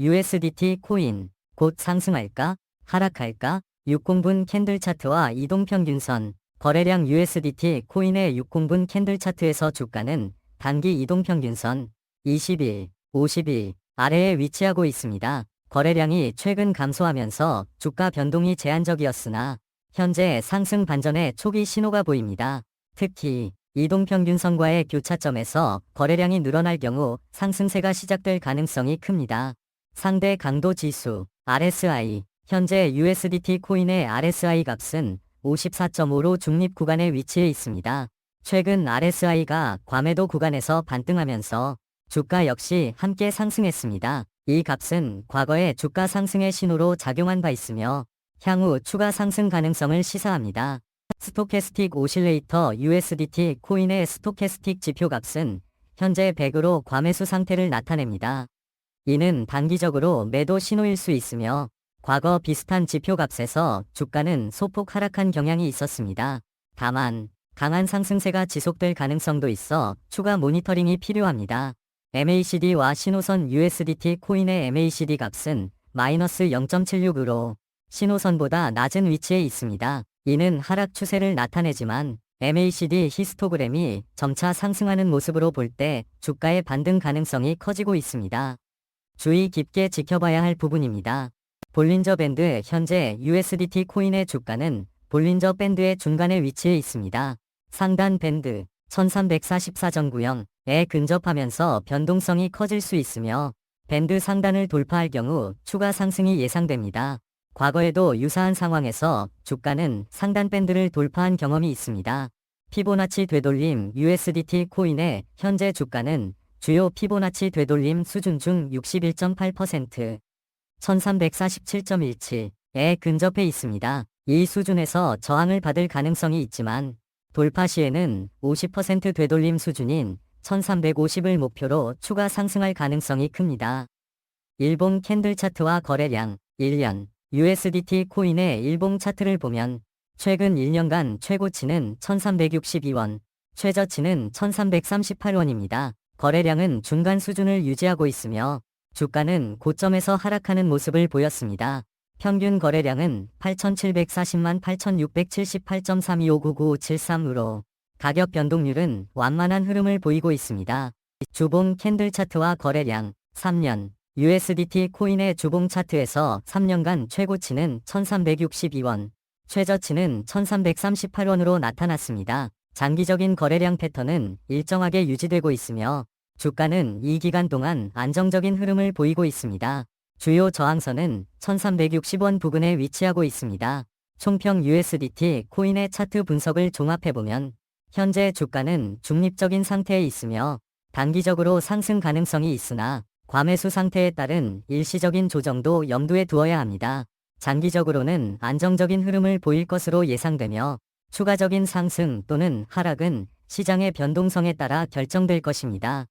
USDT 코인 곧 상승할까? 하락할까? 60분 캔들 차트와 이동평균선 거래량 USDT 코인의 60분 캔들 차트에서 주가는 단기 이동평균선 21, 52 아래에 위치하고 있습니다. 거래량이 최근 감소하면서 주가 변동이 제한적이었으나 현재 상승 반전의 초기 신호가 보입니다. 특히 이동평균선과의 교차점에서 거래량이 늘어날 경우 상승세가 시작될 가능성이 큽니다. 상대 강도 지수 RSI 현재 USDT 코인의 RSI 값은 54.5로 중립 구간에 위치해 있습니다. 최근 RSI가 과매도 구간에서 반등하면서 주가 역시 함께 상승했습니다. 이 값은 과거의 주가 상승의 신호로 작용한 바 있으며 향후 추가 상승 가능성을 시사합니다. 스토캐스틱 오실레이터 USDT 코인의 스토캐스틱 지표 값은 현재 100으로 과매수 상태를 나타냅니다. 이는 단기적으로 매도 신호일 수 있으며 과거 비슷한 지표 값에서 주가는 소폭 하락한 경향이 있었습니다. 다만 강한 상승세가 지속될 가능성도 있어 추가 모니터링이 필요합니다. MACD와 신호선 USDT 코인의 MACD 값은 마이너스 0.76으로 신호선보다 낮은 위치에 있습니다. 이는 하락 추세를 나타내지만 MACD 히스토그램이 점차 상승하는 모습으로 볼 때 주가의 반등 가능성이 커지고 있습니다. 주의 깊게 지켜봐야 할 부분입니다. 볼린저 밴드 현재 USDT 코인의 주가는 볼린저 밴드의 중간에 위치해 있습니다. 상단 밴드 1344.90에 근접하면서 변동성이 커질 수 있으며 밴드 상단을 돌파할 경우 추가 상승이 예상됩니다. 과거에도 유사한 상황에서 주가는 상단 밴드를 돌파한 경험이 있습니다. 피보나치 되돌림 USDT 코인의 현재 주가는 주요 피보나치 되돌림 수준 중 61.8%, 1347.17에 근접해 있습니다. 이 수준에서 저항을 받을 가능성이 있지만 돌파 시에는 50% 되돌림 수준인 1350을 목표로 추가 상승할 가능성이 큽니다. 일본 캔들 차트와 거래량 1년 USDT 코인의 일봉 차트를 보면 최근 1년간 최고치는 1362원, 최저치는 1338원입니다. 거래량은 중간 수준을 유지하고 있으며 주가는 고점에서 하락하는 모습을 보였습니다. 평균 거래량은 8,740만 8,678.32599573으로 가격 변동률은 완만한 흐름을 보이고 있습니다. 주봉 캔들 차트와 거래량 3년 USDT 코인의 주봉 차트에서 3년간 최고치는 1362원, 최저치는 1338원으로 나타났습니다. 장기적인 거래량 패턴은 일정하게 유지되고 있으며 주가는 이 기간 동안 안정적인 흐름을 보이고 있습니다. 주요 저항선은 1360원 부근에 위치하고 있습니다. 총평 USDT 코인의 차트 분석을 종합해보면 현재 주가는 중립적인 상태에 있으며 단기적으로 상승 가능성이 있으나 과매수 상태에 따른 일시적인 조정도 염두에 두어야 합니다. 장기적으로는 안정적인 흐름을 보일 것으로 예상되며 추가적인 상승 또는 하락은 시장의 변동성에 따라 결정될 것입니다.